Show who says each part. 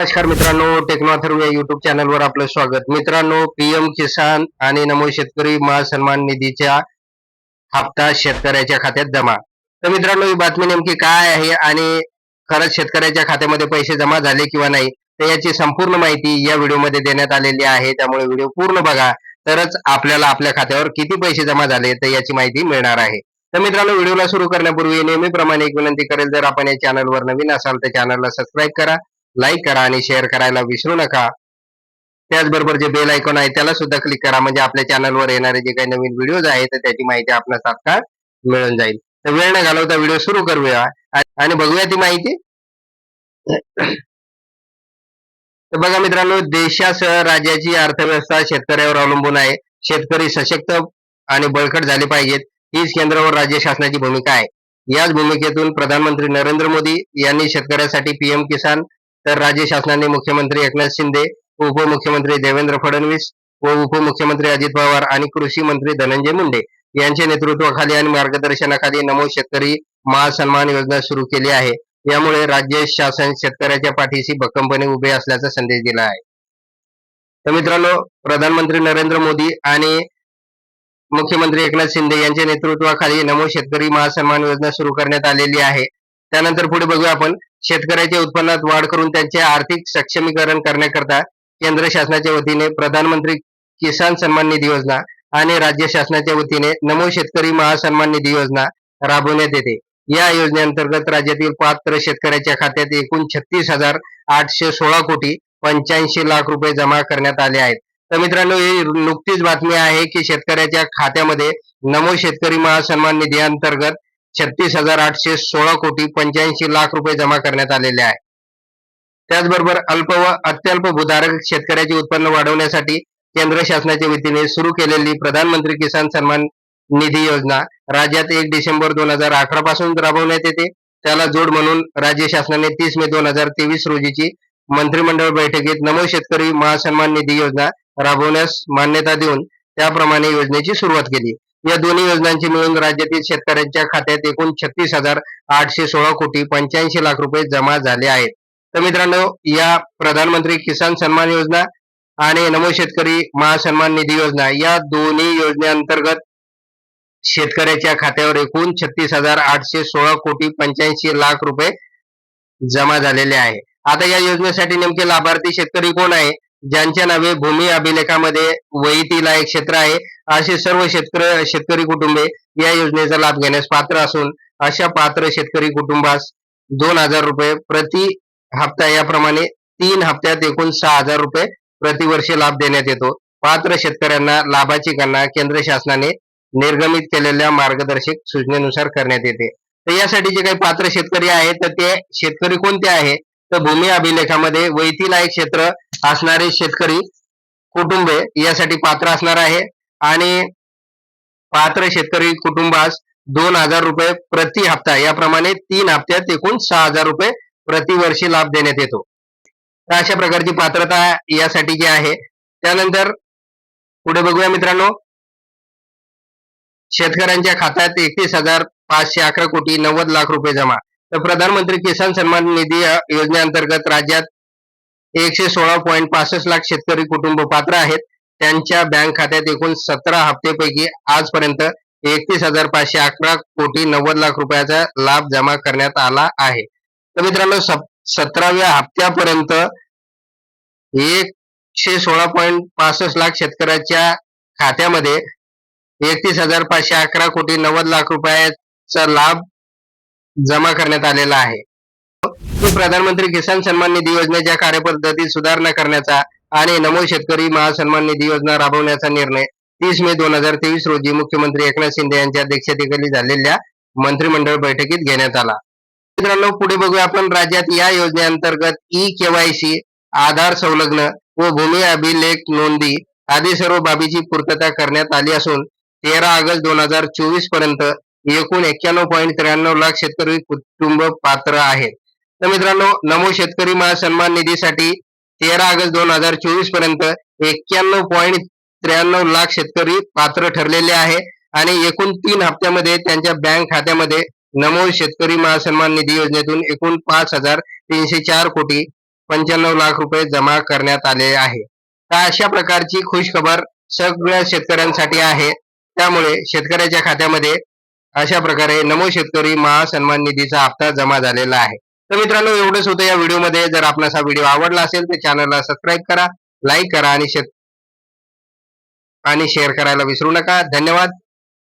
Speaker 1: नमस्कार मित्रांनो टेक्नॉथर्व या युट्यूब चॅनलवर आपलं स्वागत. मित्रांनो पीएम किसान आणि नमो शेतकरी महासन्मान निधीच्या हप्ता शेतकऱ्याच्या खात्यात जमा. तर मित्रांनो ही बातमी नेमकी काय आहे आणि खरंच शेतकऱ्याच्या खात्यामध्ये पैसे जमा झाले किंवा नाही तर याची संपूर्ण माहिती या व्हिडिओमध्ये देण्यात आलेली आहे. त्यामुळे व्हिडिओ पूर्ण बघा. तरच आपल्याला आपल्या खात्यावर किती पैसे जमा झाले तर याची माहिती मिळणार आहे. तर मित्रांनो व्हिडिओला सुरू करण्यापूर्वी नेहमीप्रमाणे एक विनंती करेल जर आपण या चॅनलवर नवीन असाल तर चॅनलला सबस्क्राईब करा. लाईक करा आणि शेअर करायला विसरू नका. त्याचबरोबर जे बेल आयकॉन आहे त्याला सुद्धा क्लिक करा. म्हणजे आपल्या चॅनलवर येणारे जे काही नवीन व्हिडिओज आहेत तर त्याची माहिती आपल्याला तात्काळ मिळून जाईल. तर वेळ न घालवता व्हिडिओ सुरू करूया. आणि बघूया ती माहिती. तर बघा मित्रांनो देशासह राज्याची अर्थव्यवस्था शेतकऱ्यावर अवलंबून आहे. शेतकरी सशक्त आणि बळकट झाले पाहिजेत. हीच केंद्रावर राज्य शासनाची भूमिका आहे. याच भूमिकेतून प्रधानमंत्री नरेंद्र मोदी यांनी शेतकऱ्यासाठी पीएम किसान तर राज्य शासनाने मुख्यमंत्री एकनाथ शिंदे उपमुख्यमंत्री देवेंद्र फडणवीस व उपमुख्यमंत्री अजित पवार आणि कृषी मंत्री धनंजय मुंडे यांच्या नेतृत्वाखाली आणि मार्गदर्शनाखाली नमो शेतकरी महासन्मान योजना सुरू केली आहे. यामुळे राज्य शासन शेतकऱ्याच्या पाठीशी भक्कमपणे उभे असल्याचा संदेश दिला आहे. तर मित्रांनो प्रधानमंत्री नरेंद्र मोदी आणि मुख्यमंत्री एकनाथ शिंदे यांच्या नेतृत्वाखाली नमो शेतकरी महासन्मान योजना सुरू करण्यात आलेली आहे. त्यानंतर पुढे बघूया आपण शेतकऱ्याच्या उत्पन्नात वाढ करून त्यांचे आर्थिक सक्षमीकरण करण्याकरता केंद्र शासनाच्या वतीने प्रधानमंत्री किसान सन्मान निधी योजना आणि राज्य शासनाच्या वतीने नमो शेतकरी महासन्मान निधी योजना राबवण्यात येते. या योजनेअंतर्गत राज्यातील पात्र शेतकऱ्याच्या खात्यात एकूण छत्तीस हजार आठशे सोळा कोटी पंच्याऐंशी लाख रुपये जमा करण्यात आले आहेत. तर मित्रांनो ही नुकतीच बातमी आहे की शेतकऱ्याच्या खात्यामध्ये नमो शेतकरी महासन्मान निधी अंतर्गत छत्तीस हजार आठशे सोळा कोटी पंच्याऐंशी लाख रुपये जमा करण्यात आलेले आहे. त्याचबरोबर अल्प व अत्यल्प भूधारक शेतकऱ्याचे उत्पन्न वाढवण्यासाठी केंद्र शासनाच्या वतीने सुरू केलेली प्रधानमंत्री किसान सन्मान निधी योजना राज्यात एक डिसेंबर दोन हजार अठरा पासून राबवण्यात येते. त्याला जोड म्हणून राज्य शासनाने तीस मे दोन हजार तेवीस रोजीची मंत्रिमंडळ बैठकीत नमो शेतकरी महासन्मान निधी योजना राबवण्यास मान्यता देऊन त्याप्रमाणे योजनेची सुरुवात केली. या दोन्ही योजनांची मिळून राज्यातील शेतकऱ्यांच्या खात्यात एकूण छत्तीस हजार आठशे सोळा कोटी पंच्याऐंशी लाख रुपये जमा झाले आहेत. तर मित्रांनो या प्रधानमंत्री किसान सन्मान योजना आणि नमो शेतकरी महासन्मान निधी योजना या दोन्ही योजनेअंतर्गत शेतकऱ्याच्या खात्यावर एकूण छत्तीस हजार आठशे सोळा कोटी पंच्याऐंशी लाख रुपये जमा झालेले आहे. आता या योजनेसाठी नेमके लाभार्थी शेतकरी कोण आहे? ज्यांच्या नावे भूमी अभिलेखामध्ये वहितीला एक क्षेत्र आहे असे सर्व शेतकरी शेतकरी कुटुंबे या योजनेचा लाभ घेण्यास पात्र असून अशा पात्र शेतकरी कुटुंबास दोन हजार रुपये प्रति हप्ता याप्रमाणे तीन हप्त्यात एकूण सहा हजार रुपये प्रतिवर्षी लाभ देण्यात येतो. पात्र शेतकऱ्यांना लाभाची गणना केंद्र शासनाने निर्गमित केलेल्या मार्गदर्शक सूचनेनुसार करण्यात येते. तर यासाठी जे काही पात्र शेतकरी आहेत तर ते शेतकरी कोणते आहे? तर भूमी अभिलेखामध्ये वैतील एक क्षेत्र असणारे शेतकरी कुटुंबे यासाठी पात्र असणार आहे. आणि पात्र शेतकरी कुटुंबास दोन हजार रुपये प्रति हप्ता याप्रमाणे तीन हप्त्यात एकूण सहा हजार रुपये प्रतिवर्षी लाभ देण्यात येतो. तर अशा प्रकारची पात्रता यासाठी जी आहे त्यानंतर पुढे बघूया मित्रांनो. शेतकऱ्यांच्या खात्यात एकतीस हजार पाचशे अकरा कोटी नव्वद लाख रुपये जमा. तर प्रधानमंत्री किसान सन्मान निधी योजनेअंतर्गत राज्यात एकशे सोळा पॉईंट पासष्ट लाख शेतकरी कुटुंब पात्र आहेत. त्यांच्या बँक खात्यात एकूण सतरा हप्तेपैकी आजपर्यंत एकतीस हजार पाचशे अकरा कोटी नव्वद लाख रुपयाचा लाभ जमा करण्यात आला आहे. तर मित्रांनो सतराव्या हप्त्यापर्यंत एकशे सोळा पॉईंट पासष्ट लाख शेतकऱ्याच्या खात्यामध्ये एकतीस हजार पाचशे अकरा कोटी नव्वद लाख रुपयाचा लाभ जमा करण्यात आलेला आहे. प्रधानमंत्री किसान सन्मान निधी योजनेच्या कार्यपद्धतीत सुधारणा करण्याचा आणि नमो शेतकरी महासन्मान निधी योजना राबवण्याचा निर्णय तीस मे दोन हजार तेवीस रोजी मुख्यमंत्री एकनाथ शिंदे यांच्या अध्यक्षतेखाली झालेल्या मंत्रिमंडळ बैठकीत घेण्यात आला. मित्रांनो पुढे बघूया आपण राज्यात या योजनेअंतर्गत ई केवायसी आधार संलग्न व भूमी अभिलेख नोंदी आदी सर्व बाबीची पूर्तता करण्यात आली असून तेरा ऑगस्ट दोन हजार चोवीसपर्यंत एकूण एक्क्याण्णव पॉईंट त्र्याण्णव लाख शेतकरी कुटुंब पात्र आहेत. तर मित्रांनो नमो शेतकरी महासन्मान निधीसाठी तेरा ऑगस्ट दोन हजार चोवीसपर्यंत एक्क्याण्णव पॉईंट त्र्याण्णव लाख शेतकरी पात्र ठरलेले आहे आणि एकूण तीन हप्त्यामध्ये त्यांच्या बँक खात्यामध्ये नमो शेतकरी महासन्मान निधी योजनेतून एकूण पाच हजार तीनशे चार कोटी पंच्याण्णव लाख रुपये जमा करण्यात आले आहे. तर अशा प्रकारची खुशखबर सगळ्या शेतकऱ्यांसाठी आहे. त्यामुळे शेतकऱ्याच्या खात्यामध्ये अशा प्रकारे नमो शेतकरी महासन्मान निधीचा हप्ता जमा झालेला आहे. तर मित्रांनो एवढंच होतं या व्हिडिओमध्ये. जर आपणास हा व्हिडिओ आवडला असेल तर चॅनलला सबस्क्राईब करा लाईक करा आणि शेत आणि शेअर करायला विसरू नका. धन्यवाद.